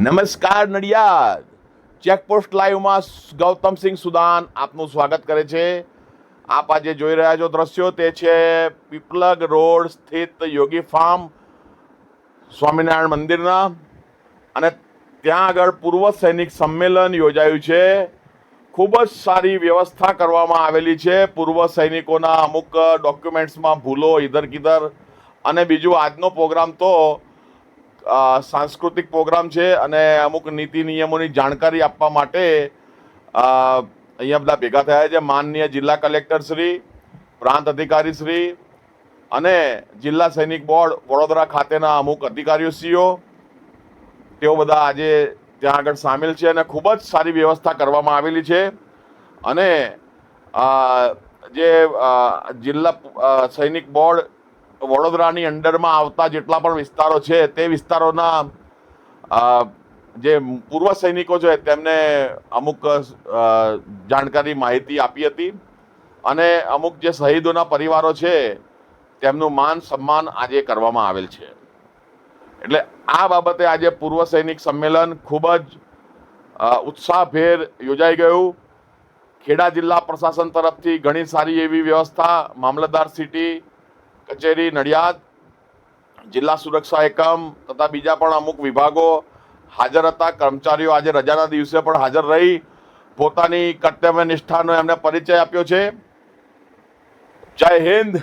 નમસ્કાર, નડિયાદ. ચેકપોસ્ટ લાઈવમાં ગૌતમસિંહ સુદાન આપનું સ્વાગત કરે છે. આપ આજે જોઈ રહ્યા છો દ્રશ્યો. તે છે પીપલગ રોડ સ્થિત યોગી ફાર્મ સ્વામિનારાયણ મંદિરના. અને ત્યાં આગળ પૂર્વ સૈનિક સંમેલન યોજાયું છે. ખૂબ જ સારી વ્યવસ્થા કરવામાં આવેલી છે. પૂર્વ સૈનિકોના અમુક ડોક્યુમેન્ટ્સમાં ભૂલો ઇધર કિધર અને બીજું આજનો પ્રોગ્રામ તો સાંસ્કૃતિક પ્રોગ્રામ છે અને અમુક નીતિ નિયમોની જાણકારી આપવા માટે અહીંયા બધા ભેગા થયા છે. માનનીય જિલ્લા કલેક્ટર શ્રી, પ્રાંત અધિકારી શ્રી અને જિલ્લા સૈનિક બોર્ડ વડોદરા ખાતેના અમુક અધિકારીઓશ્રીઓ તેઓ બધા આજે ત્યાં આગળ સામેલ છે અને ખૂબ જ સારી વ્યવસ્થા કરવામાં આવેલી છે. અને જે જિલ્લા સૈનિક બોર્ડ વડોદરાની અંડરમાં આવતા જેટલા પણ વિસ્તારો છે, તે વિસ્તારોના જે પૂર્વ સૈનિકો છે, તેમને અમુક જાણકારી માહિતી આપી હતી અને અમુક જે શહીદોના પરિવારો છે, તેમનું માન સન્માન આજે કરવામાં આવેલ છે. એટલે આ બાબતે આજે પૂર્વ સૈનિક સંમેલન ખૂબ જ ઉત્સાહભેર યોજાઈ ગયું. ખેડા જિલ્લા પ્રશાસન તરફથી ઘણી સારી એવી વ્યવસ્થા, મામલતદાર સિટી કચેરી, નડિયાદ, જિલ્લા સુરક્ષા એકમ તથા બીજા પણ અમુક વિભાગો હાજર હતા. કર્મચારીઓ આજે રજાના દિવસે પણ હાજર રહી. પોતાની કર્તવ્ય નિષ્ઠાનો એમને પરિચય આપ્યો છે. જય હિન્દ.